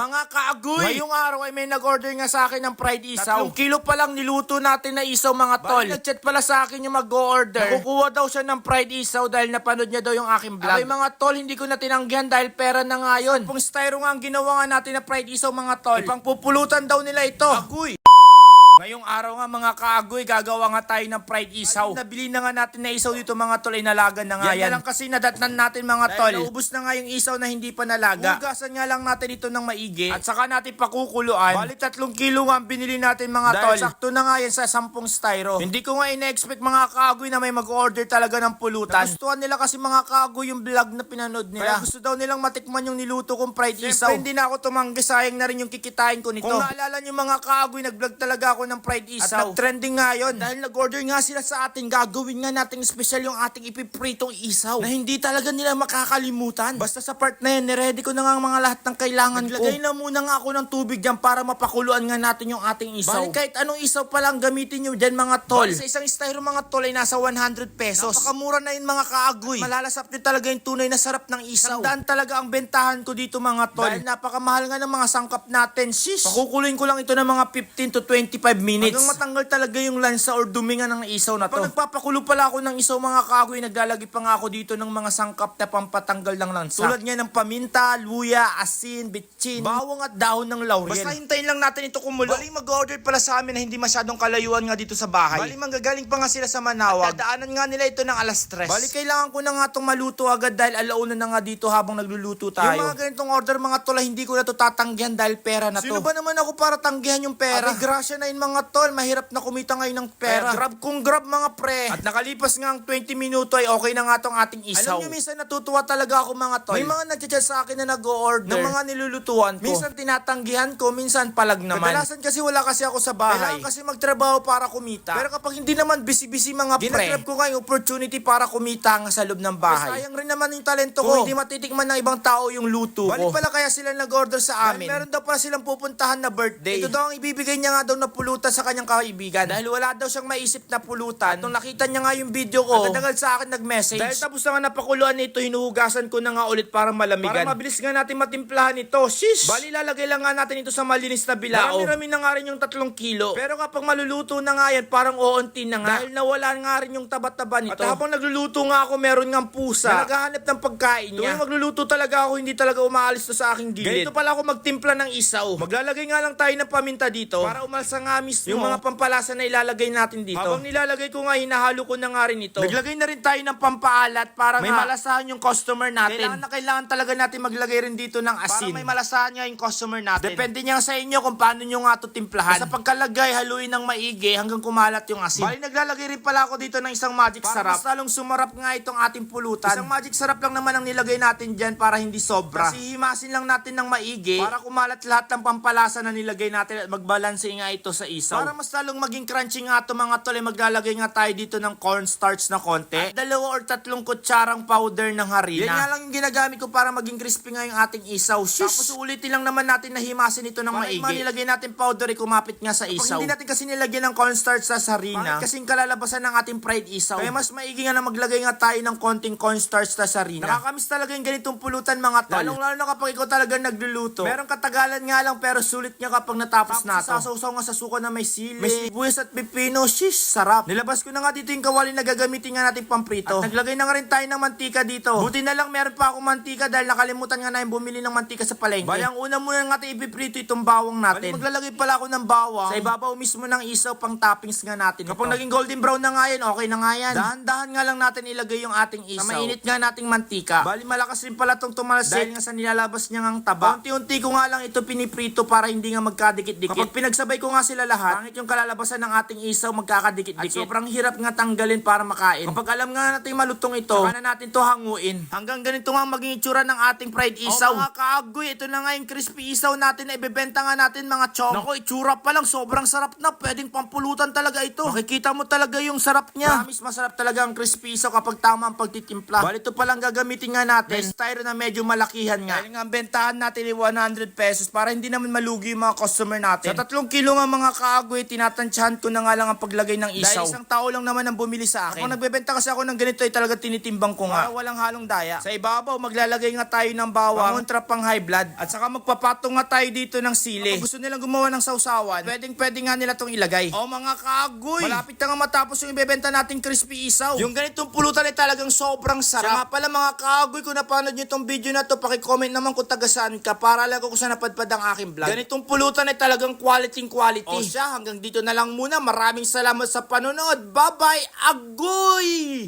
Mga kaagoy! Ngayong araw ay may nag-order nga sa akin ng fried isaw. Tatlong kilo pa lang niluto natin na isaw mga tol. Bali, nag-chat pala sa akin yung mag-order. Nakukuha daw siya ng fried isaw dahil napanood niya daw yung aking vlog. Ay mga tol, hindi ko na tinanggihan dahil pera na nga yun. Kung styro nga ang ginawa nga natin na fried isaw mga tol. Ipang pupulutan daw nila ito. Agoy! Ngayong araw nga mga kaagoy, gagawa nga tayo ng fried isaw. nabili na nga natin na isaw dito mga tol ay nalaga na nga yan. na lang kasi nadatnan natin mga tol. Naubos na nga yung isaw na hindi pa nalaga. Hugasan nga lang natin ito ng maigi. At saka natin pakukuluan. Bali tatlong kilo nga ang binili natin mga tol. Sakto na nga yan sa sampung styro. Hindi ko nga ina-expect mga kaagoy na may mag-order talaga ng pulutan. Nagustuhan nila kasi mga kaagoy yung vlog na pinanood nila. Kaya gusto daw nilang matikman yung niluto kong fried isaw. Siyempre hindi na ako tumanggi, sayang na rin yung kikitain ko nito. Kung naalala nyo mga kaagoy, nag-vlog talaga ako ng fried isaw. At nag-trending nga yun. Dahil nag-order nga sila sa atin, gagawin nga nating special yung ating ipipritong isaw. Na hindi talaga nila makakalimutan. Basta sa part na yun, niready ko na nga ang mga lahat ng kailangan ko. Naglagay na muna nga ako ng tubig dyan para mapakuluan nga natin yung ating isaw. Bali kahit anong isaw pa lang gamitin nyo dyan mga tol. Bali, sa isang styro mga tol ay nasa 100 pesos. Napakamura na yun mga kaagoy. Malalasap nyo talaga yung tunay na sarap ng isaw. Sandaan talaga ang bentahan ko dito mga tol. Dahil napakamahal nga ng mga sangkap natin. Shish! Pakukuloyin ko lang ito ng mga 15 to 25 minutes. Hanggang matanggal talaga yung lansa or duminga ng isaw na to. Pag nagpapakulo pala ako ng isaw mga kagoy, naglalagay pa nga ako dito ng mga sangkap na pampatanggal ng lansa. Tulad nga ng paminta, luya, asin, bitchin, bawang at dahon ng laurel. Basta hintayin lang natin ito kumulo. Bali mag-order pala sa amin na hindi masyadong kalayuan nga dito sa bahay. Bali manggagaling pa nga sila sa Manawag. At dadaanan nga nila ito ng alas 3. Bali kailangan ko na nga itong maluto agad dahil alauna na nga dito habang nagluluto tayo. Yung mga ganitong order mga tol, hindi ko na to tatanggihan dahil pera na to. Sino ba naman ako para tanggihan yung pera? Abi, grasya na yun mga tol, mahirap na kumita ngayon ng pera. grab kung grab mga pre. At nakalipas nga ang 20 minuto ay okay na nga tong ating isaw. Alam nyo, minsan natutuwa talaga ako mga tol. May mga nagchat sa akin na nag-order ng mga nilulutuan ko. Minsan tinatanggihan ko, minsan palag naman. Kadalasan kasi wala kasi ako sa bahay. Kailangan kasi magtrabaho para kumita. Pero kapag hindi naman busy-busy mga pre, ginagrab ko nga yung opportunity para kumita nga sa loob ng bahay. sayang rin naman yung talento ko. Kung hindi matitikman ng ibang tao yung luto ko. Balik pala kaya sila nag-order sa amin. meron daw pala silang pupuntahan na birthday. Ito daw ang ibibigay niya nga daw na pulutan sa kanyang kaibigan. Dahil wala daw siyang maisip na pulutan. Nung nakita niya nga yung video ko, agad sa akin nag-message. Dahil tapos na nga napakuluan nito, hinuhugasan ko na nga ulit para malamigan. Para mabilis nga natin matimplahan ito. Shish! Bali lalagay lang nga natin ito sa malinis na bilao. Marami-rami na nga rin yung tatlong kilo. Pero kapag maluluto na nga yan, parang oonti na nga. Dahil nawala nga rin yung taba-taba nito. At habang nagluluto nga ako, meron nga pusa. Na naghahanap ng pagkain niya. Tuwing magluluto talaga ako, hindi talaga umaalis to sa aking gilid. Ganito pala ako magtimpla ng isaw. Maglalagay nga lang tayo ng paminta dito. Para umalsa nga mismo. Yung mga pampalasa na ilalagay natin dito. Habang nilalagay ko nga, hinahalo ko na nga rin ito. Naglagay na rin tayo ng pampaalat para may malasahan yung customer natin. Kailangan na kailangan talaga natin maglagay rin dito ng asin. Para may malasahan nga yung customer natin. Depende niya sa inyo kung paano nyo nga to timplahan. Sa pagkalagay, haluin ng maigi hanggang kumalat yung asin. Bali, naglalagay rin pala ako dito ng isang magic para sarap. Para mas lalong sumarap nga itong ating pulutan. Isang magic sarap lang naman ang nilagay natin dyan para hindi sobra. Kasi himasin lang natin ng maigi para kumalat lahat ng pampalasa na nilagay natin at magbalanse nga ito sa isaw. Para mas lalong maging crunchy nga ito mga tol, eh, maglalagay nga tayo dito ng cornstarch na konti. At dalawa or tatlong kutsarang powder ng harina. Yan nga lang yung ginagamit ko para maging crispy nga yung ating isaw. Shish! Tapos ulitin lang naman natin na himasin ito ng maigi. Para nilagay natin powder, eh, kumapit nga sa isaw. Kapag hindi natin kasi nilagyan ng cornstarch sa harina, kasing kalalabasan ng ating fried isaw. Kaya mas maigi nga na maglagay nga tayo ng konting cornstarch sa harina. Nakakamiss talaga yung ganitong pulutan mga tol. Lalong lalo na kapag ikaw talaga nagluluto. Meron katagalan nga lang pero sulit nga kapag natapos na to. Sasaw nga sa suka na may sili, may sibuyas at pipino. Shish, sarap. Nilabas ko na nga dito yung kawali na gagamitin nga natin pamprito. At naglagay na nga rin tayo ng mantika dito. Buti na lang meron pa ako mantika dahil nakalimutan nga na yung bumili ng mantika sa palengke. Bali, ang una muna nga natin ipiprito itong bawang natin. Bali, maglalagay pala ako ng bawang sa ibabaw mismo ng isaw pang toppings nga natin. Kapag ito. naging golden brown na nga yan, okay na nga yan. Dahan-dahan nga lang natin ilagay yung ating isaw. Sa mainit nga nating mantika. Bali, malakas rin pala itong tumalsel nga sa nilalabas niya ng taba. Unti-unti ko nga lang ito piniprito para hindi nga magkadikit-dikit. Kapag pinagsabay ko nga sila lahat, pangit yung kalalabasan ng ating isaw magkakadikit-dikit. At sobrang hirap nga tanggalin para makain. Kapag alam nga natin malutong ito, saka na natin to hanguin. Hanggang ganito nga maging itsura ng ating fried isaw. Oh, mga kaagoy, ito na nga yung crispy isaw natin na ibebenta nga natin mga chong. Nako, itsura pa lang, sobrang sarap na. Pwedeng pampulutan talaga ito. Makikita mo talaga yung sarap niya. Promise, masarap talaga ang crispy isaw kapag tama ang pagtitimpla. Bali, ito palang gagamitin nga natin. May styro na medyo malakihan nga. Dahil nga bentahan natin ay 100 pesos para hindi naman malugi yung mga customer natin. Sa tatlong kilo nga mga kaagwe, tinatansyahan ko na nga lang ang paglagay ng isaw. Dahil isang tao lang naman ang bumili sa akin. Kung nagbebenta kasi ako ng ganito ay talaga tinitimbang ko nga. Para walang halong daya. Sa ibabaw, maglalagay nga tayo ng bawang. Kontra pang high blood. At saka magpapatong nga tayo dito ng sili. Kung gusto nilang gumawa ng sausawan, pwedeng pwede nga nila tong ilagay. O mga kaagoy, malapit na nga matapos yung ibebenta nating crispy isaw. Yung ganitong pulutan ay talagang sobrang sarap. Siya pala mga kaagoy, kung napanood nyo itong video na to, pakicomment naman kung taga saan ka para alam ko kung saan napadpad ang aking vlog. Ganitong pulutan ay talagang quality quality. O siya, hanggang dito na lang muna. Maraming salamat sa panonood. Bye-bye, agoy!